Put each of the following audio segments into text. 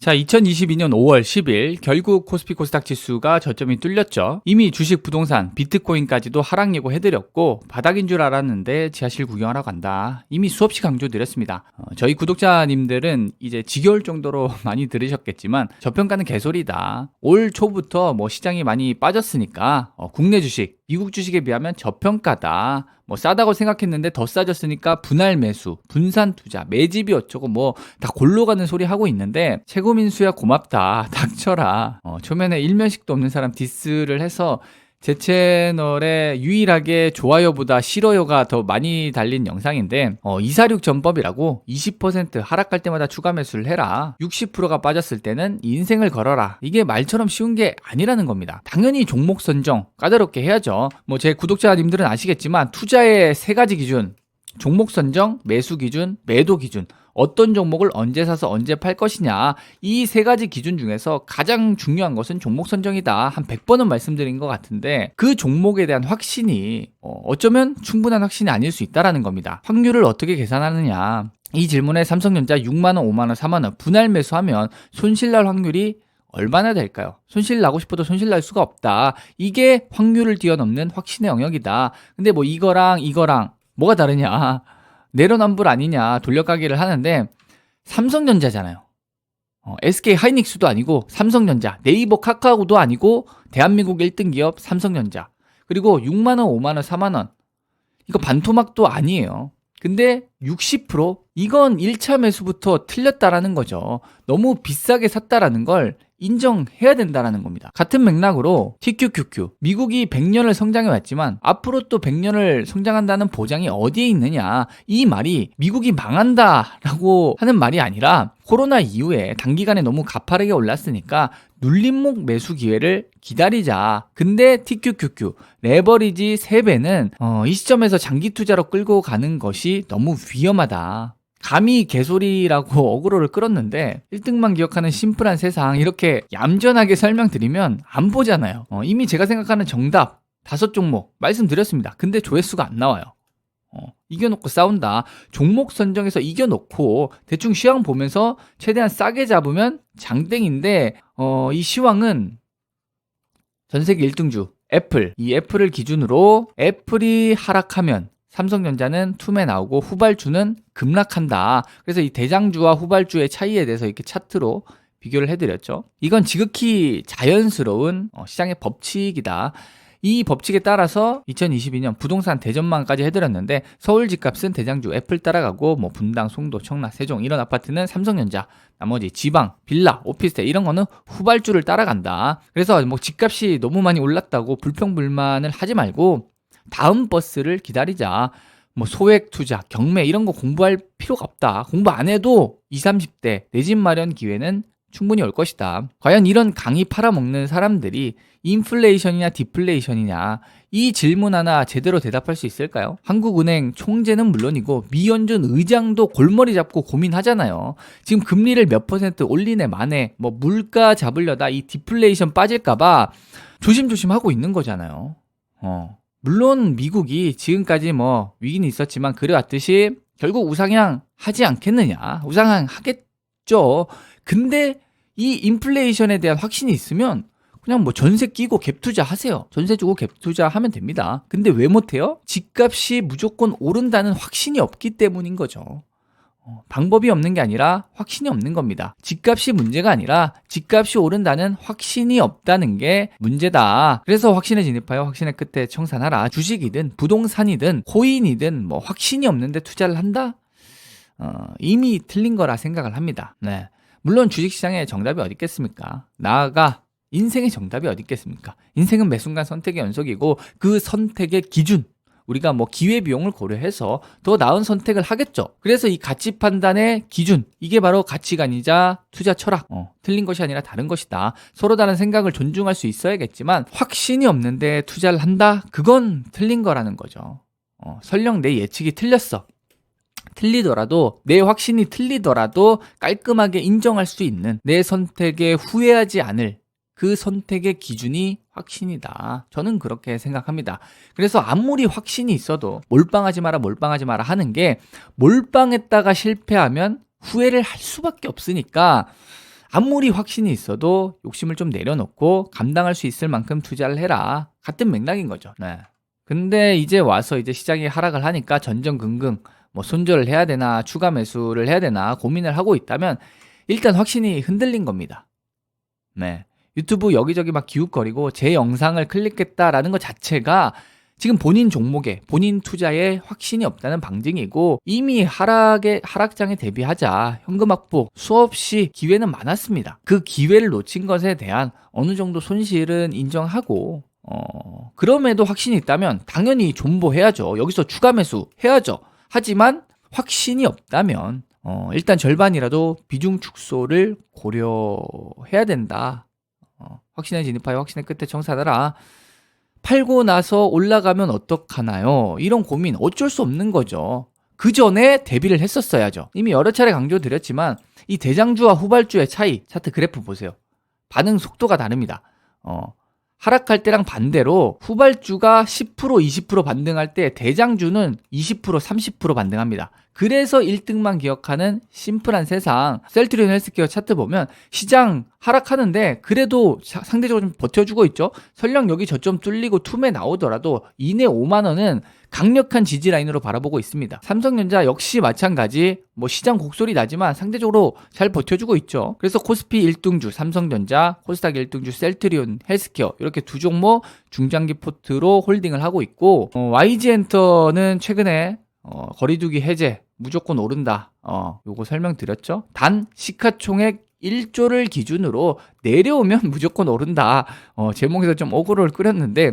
자, 2022년 5월 10일 결국 코스피 코스닥 지수가 저점이 뚫렸죠. 이미 주식, 부동산, 비트코인까지도 하락 예고해드렸고 바닥인 줄 알았는데 지하실 구경하러 간다. 이미 수없이 강조드렸습니다. 어, 저희 구독자님들은 이제 지겨울 정도로 많이 들으셨겠지만 저평가는 개소리다. 올 초부터 뭐 시장이 많이 빠졌으니까 어, 국내 주식, 미국 주식에 비하면 저평가다. 뭐 싸다고 생각했는데 더 싸졌으니까 분할 매수, 분산 투자, 매집이 어쩌고 뭐 다 골로 가는 소리 하고 있는데 최고민수야 고맙다. 닥쳐라. 어, 초면에 일면식도 없는 사람 디스를 해서 제 채널에 유일하게 좋아요보다 싫어요가 더 많이 달린 영상인데 어, 246 전법이라고 20% 하락할 때마다 추가 매수를 해라 60%가 빠졌을 때는 인생을 걸어라 이게 말처럼 쉬운 게 아니라는 겁니다. 당연히 종목 선정 까다롭게 해야죠. 뭐 제 구독자님들은 아시겠지만 투자의 세 가지 기준 종목 선정, 매수 기준, 매도 기준 어떤 종목을 언제 사서 언제 팔 것이냐 이 세 가지 기준 중에서 가장 중요한 것은 종목 선정이다 한 100번은 말씀드린 것 같은데 그 종목에 대한 확신이 어, 어쩌면 충분한 확신이 아닐 수 있다라는 겁니다 확률을 어떻게 계산하느냐 이 질문에 삼성전자 6만원, 5만원, 4만원 분할 매수하면 손실날 확률이 얼마나 될까요? 손실 나고 싶어도 손실 날 수가 없다. 이게 확률을 뛰어넘는 확신의 영역이다. 근데 뭐 이거랑 이거랑 뭐가 다르냐? 내로남불 아니냐? 돌려가기를 하는데 삼성전자잖아요. 어, SK 하이닉스도 아니고 삼성전자, 네이버 카카오도 아니고 대한민국 1등 기업 삼성전자. 그리고 6만 원, 5만 원, 4만 원. 이거 반토막도 아니에요. 근데 60% 이건 1차 매수부터 틀렸다라는 거죠. 너무 비싸게 샀다라는 걸 인정해야 된다라는 겁니다. 같은 맥락으로 TQQQ 미국이 100년을 성장해 왔지만 앞으로 또 100년을 성장한다는 보장이 어디에 있느냐 이 말이 미국이 망한다라고 하는 말이 아니라 코로나 이후에 단기간에 너무 가파르게 올랐으니까 눌림목 매수 기회를 기다리자. 근데 TQQQ 레버리지 3배는 어, 이 시점에서 장기 투자로 끌고 가는 것이 너무 위험하다. 감히 개소리라고 어그로를 끌었는데 1등만 기억하는 심플한 세상 이렇게 얌전하게 설명드리면 안 보잖아요. 어, 이미 제가 생각하는 정답 다섯 종목 말씀드렸습니다. 근데 조회수가 안 나와요. 어, 이겨놓고 싸운다. 종목 선정에서 이겨놓고 대충 시황 보면서 최대한 싸게 잡으면 장땡인데 어, 이 시황은 전 세계 1등주 애플 이 애플을 기준으로 애플이 하락하면 삼성전자는 툼에 나오고 후발주는 급락한다. 그래서 이 대장주와 후발주의 차이에 대해서 이렇게 차트로 비교를 해드렸죠. 이건 지극히 자연스러운 어, 시장의 법칙이다. 이 법칙에 따라서 2022년 부동산 대전망까지 해드렸는데 서울 집값은 대장주 애플 따라가고 뭐 분당, 송도, 청라, 세종 이런 아파트는 삼성전자, 나머지 지방, 빌라, 오피스텔 이런 거는 후발주를 따라간다. 그래서 뭐 집값이 너무 많이 올랐다고 불평불만을 하지 말고 다음 버스를 기다리자. 뭐 소액 투자, 경매 이런 거 공부할 필요가 없다. 공부 안 해도 20, 30대 내 집 마련 기회는 충분히 올 것이다. 과연 이런 강의 팔아먹는 사람들이 인플레이션이냐 디플레이션이냐 이 질문 하나 제대로 대답할 수 있을까요? 한국은행 총재는 물론이고 미연준 의장도 골머리 잡고 고민하잖아요. 지금 금리를 몇 퍼센트 올리네 마네 뭐 물가 잡으려다 이 디플레이션 빠질까봐 조심조심 하고 있는 거잖아요. 어. 물론 미국이 지금까지 뭐 위기는 있었지만 그래왔듯이 결국 우상향 하지 않겠느냐. 우상향 하겠죠. 근데 이 인플레이션에 대한 확신이 있으면 그냥 뭐 전세 끼고 갭 투자 하세요. 전세 주고 갭 투자 하면 됩니다. 근데 왜 못해요? 집값이 무조건 오른다는 확신이 없기 때문인 거죠. 어, 방법이 없는 게 아니라 확신이 없는 겁니다. 집값이 문제가 아니라 집값이 오른다는 확신이 없다는 게 문제다. 그래서 확신에 진입하여 확신의 끝에 청산하라. 주식이든 부동산이든 코인이든 뭐 확신이 없는데 투자를 한다? 어, 이미 틀린 거라 생각을 합니다. 네. 물론 주식시장에 정답이 어디 있겠습니까? 나아가 인생의 정답이 어디 있겠습니까? 인생은 매 순간 선택의 연속이고 그 선택의 기준 우리가 뭐 기회 비용을 고려해서 더 나은 선택을 하겠죠. 그래서 이 가치 판단의 기준 이게 바로 가치관이자 투자 철학. 어, 틀린 것이 아니라 다른 것이다. 서로 다른 생각을 존중할 수 있어야겠지만 확신이 없는데 투자를 한다? 그건 틀린 거라는 거죠. 어, 설령 내 예측이 틀렸어. 틀리더라도 내 확신이 틀리더라도 깔끔하게 인정할 수 있는 내 선택에 후회하지 않을 그 선택의 기준이 확신이다. 저는 그렇게 생각합니다. 그래서 아무리 확신이 있어도 몰빵하지 마라, 몰빵하지 마라 하는 게 몰빵했다가 실패하면 후회를 할 수밖에 없으니까 아무리 확신이 있어도 욕심을 좀 내려놓고 감당할 수 있을 만큼 투자를 해라. 같은 맥락인 거죠. 네. 근데 이제 와서 이제 시장이 하락을 하니까 전전긍긍 뭐 손절을 해야 되나 추가 매수를 해야 되나 고민을 하고 있다면 일단 확신이 흔들린 겁니다. 네. 유튜브 여기저기 막 기웃거리고 제 영상을 클릭했다라는 것 자체가 지금 본인 종목에 본인 투자에 확신이 없다는 방증이고 이미 하락에 하락장에 대비하자 현금 확보 수없이 기회는 많았습니다. 그 기회를 놓친 것에 대한 어느 정도 손실은 인정하고 어 그럼에도 확신이 있다면 당연히 존버해야죠. 여기서 추가 매수 해야죠. 하지만 확신이 없다면 어 일단 절반이라도 비중 축소를 고려해야 된다. 어, 확신에 진입하여 확신의 끝에 청산하라. 팔고 나서 올라가면 어떡하나요? 이런 고민 어쩔 수 없는 거죠. 그 전에 대비를 했었어야죠. 이미 여러 차례 강조드렸지만 이 대장주와 후발주의 차이 차트 그래프 보세요. 반응 속도가 다릅니다. 어, 하락할 때랑 반대로 후발주가 10% 20% 반등할 때 대장주는 20% 30% 반등합니다. 그래서 1등만 기억하는 심플한 세상 셀트리온 헬스케어 차트 보면 시장 하락하는데 그래도 사- 상대적으로 좀 버텨주고 있죠. 설령 여기 저점 뚫리고 툼에 나오더라도 이내 5만 원은 강력한 지지 라인으로 바라보고 있습니다. 삼성전자 역시 마찬가지 뭐 시장 곡소리 나지만 상대적으로 잘 버텨주고 있죠. 그래서 코스피 1등주 삼성전자, 코스닥 1등주 셀트리온 헬스케어 이렇게 두 종목 중장기 포트로 홀딩을 하고 있고 어, YG엔터는 최근에 어, 거리두기 해제 무조건 오른다. 어, 요거 설명드렸죠. 단 시가총액 1조를 기준으로 내려오면 무조건 오른다. 어, 제목에서 좀 어그로를 끌었는데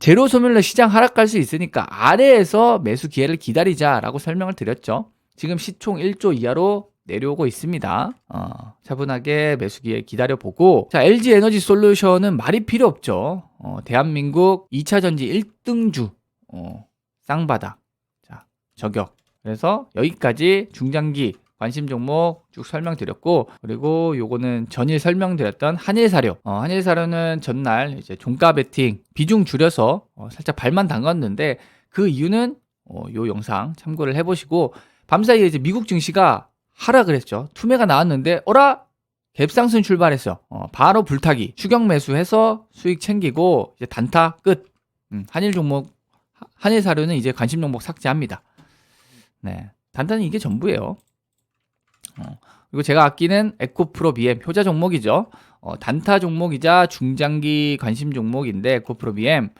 제로 소멸로 시장 하락할 수 있으니까 아래에서 매수 기회를 기다리자라고 설명을 드렸죠. 지금 시총 1조 이하로 내려오고 있습니다. 어, 차분하게 매수 기회 기다려보고 자 LG 에너지 솔루션은 말이 필요 없죠. 어, 대한민국 2차 전지 1등주 어, 쌍바닥 자 저격 그래서 여기까지 중장기 관심 종목 쭉 설명드렸고 그리고 요거는 전일 설명드렸던 한일 사료. 어, 한일 사료는 전날 이제 종가 베팅 비중 줄여서 어, 살짝 발만 담갔는데 그 이유는 어, 요 영상 참고를 해보시고 밤사이에 이제 미국 증시가 하락을 했죠. 투매가 나왔는데 어라? 갭상승 출발했어. 어, 바로 불타기. 추격 매수해서 수익 챙기고 이제 단타 끝. 음, 한일 종목 하- 한일 사료는 이제 관심 종목 삭제합니다. 네. 단타는 이게 전부예요. 어, 그리고 제가 아끼는 에코프로 BM 효자 종목이죠. 어, 단타 종목이자 중장기 관심 종목인데 에코프로 BM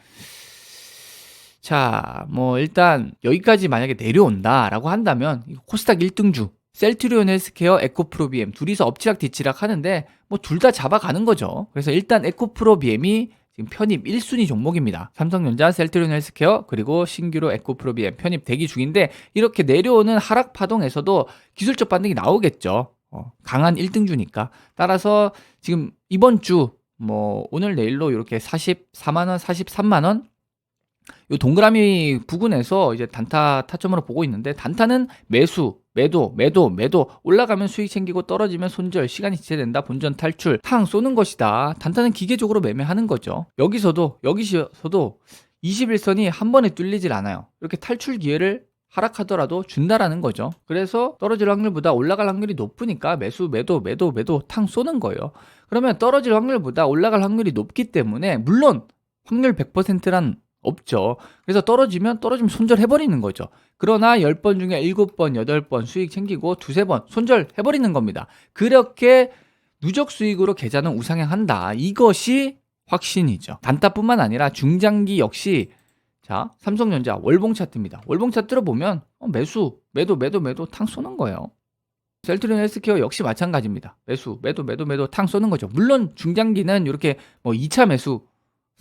자, 뭐 일단 여기까지 만약에 내려온다라고 한다면 코스닥 1등주 셀트리온 헬스케어 에코프로 BM 둘이서 엎치락 뒤치락 하는데 뭐 둘 다 잡아가는 거죠. 그래서 일단 에코프로 BM이 지금 편입 1순위 종목입니다. 삼성전자, 셀트리온 헬스케어 그리고 신규로 에코프로 BM 편입 대기 중인데 이렇게 내려오는 하락 파동에서도 기술적 반등이 나오겠죠. 어, 강한 1등주니까. 따라서 지금 이번 주 뭐 오늘 내일로 이렇게 44만 원, 43만 원 요 동그라미 부근에서 이제 단타 타점으로 보고 있는데 단타는 매수, 매도, 매도, 매도 올라가면 수익 챙기고 떨어지면 손절, 시간이 지체된다, 본전 탈출, 탕 쏘는 것이다. 단타는 기계적으로 매매하는 거죠. 여기서도 여기서도 21선이 한 번에 뚫리질 않아요. 이렇게 탈출 기회를 하락하더라도 준다라는 거죠. 그래서 떨어질 확률보다 올라갈 확률이 높으니까 매수, 매도, 매도, 매도 탕 쏘는 거예요. 그러면 떨어질 확률보다 올라갈 확률이 높기 때문에 물론 확률 100%란 없죠. 그래서 떨어지면 떨어지면 손절해버리는 거죠. 그러나 10번 중에 7번, 8번 수익 챙기고 두세 번 손절해버리는 겁니다. 그렇게 누적 수익으로 계좌는 우상향한다. 이것이 확신이죠. 단타뿐만 아니라 중장기 역시 자 삼성전자 월봉 차트입니다. 월봉 차트로 보면 어, 매수, 매도, 매도, 매도 탕 쏘는 거예요. 셀트리온 헬스케어 역시 마찬가지입니다. 매수, 매도, 매도, 매도 탕 쏘는 거죠. 물론 중장기는 이렇게 뭐 2차 매수,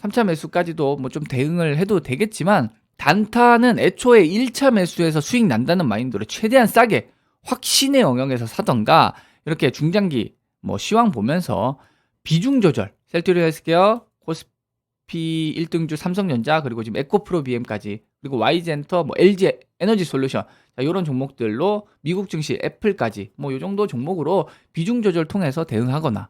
3차 매수까지도 뭐 좀 대응을 해도 되겠지만 단타는 애초에 1차 매수에서 수익 난다는 마인드로 최대한 싸게 확신의 영역에서 사던가 이렇게 중장기 뭐 시황 보면서 비중 조절. 셀트리온 헬스케어 코스피 1등주 삼성전자 그리고 지금 에코프로 BM까지 그리고 YG엔터 뭐 LG 에너지 솔루션. 자, 이런 종목들로 미국 증시 애플까지 뭐 요 정도 종목으로 비중 조절 통해서 대응하거나.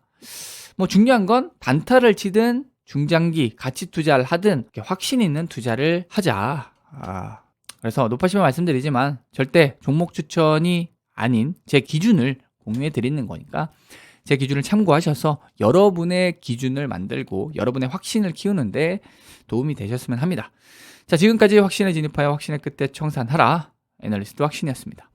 뭐 중요한 건 단타를 치든 중장기 가치 투자를 하든 확신 있는 투자를 하자. 아, 그래서 높아시면 말씀드리지만 절대 종목 추천이 아닌 제 기준을 공유해 드리는 거니까 제 기준을 참고하셔서 여러분의 기준을 만들고 여러분의 확신을 키우는데 도움이 되셨으면 합니다. 자, 지금까지 확신에 진입하여 확신의 끝에 청산하라. 애널리스트 확신이었습니다.